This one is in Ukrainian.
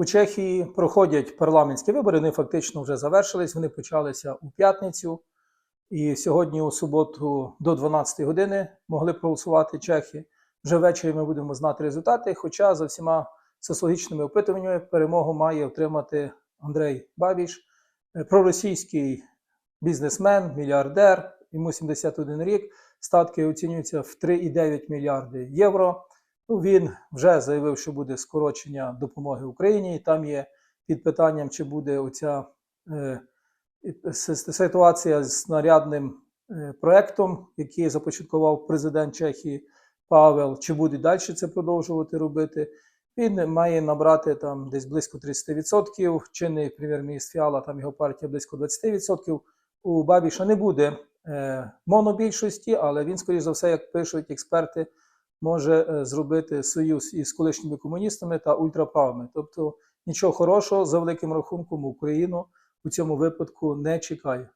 У Чехії проходять парламентські вибори, вони фактично вже завершились, вони почалися у п'ятницю. І сьогодні, у суботу, до 12 години могли проголосувати чехи. Вже ввечері ми будемо знати результати. Хоча за всіма соціологічними опитуваннями перемогу має отримати Андрей Бабіш, е, проросійський бізнесмен, мільярдер, йому 71 рік. Статки оцінюються в 3,9 мільярди євро. Ну, він вже заявив, що буде скорочення допомоги Україні. І там є під питанням, чи буде оця е, ситуація з снарядним е, проектом, який започаткував президент Чехії Павел, чи буде далі це продовжувати робити. Він має набрати там десь близько 30%. Чинний прем'єр-міністр Фіала, там його партія близько 20%. У Бабіша не буде е, монобільшості, але він, скоріш за все, як пишуть експерти, може е, зробити союз із колишніми комуністами та ультраправими. Тобто нічого хорошого за великим рахунком Україну у цьому випадку не чекає.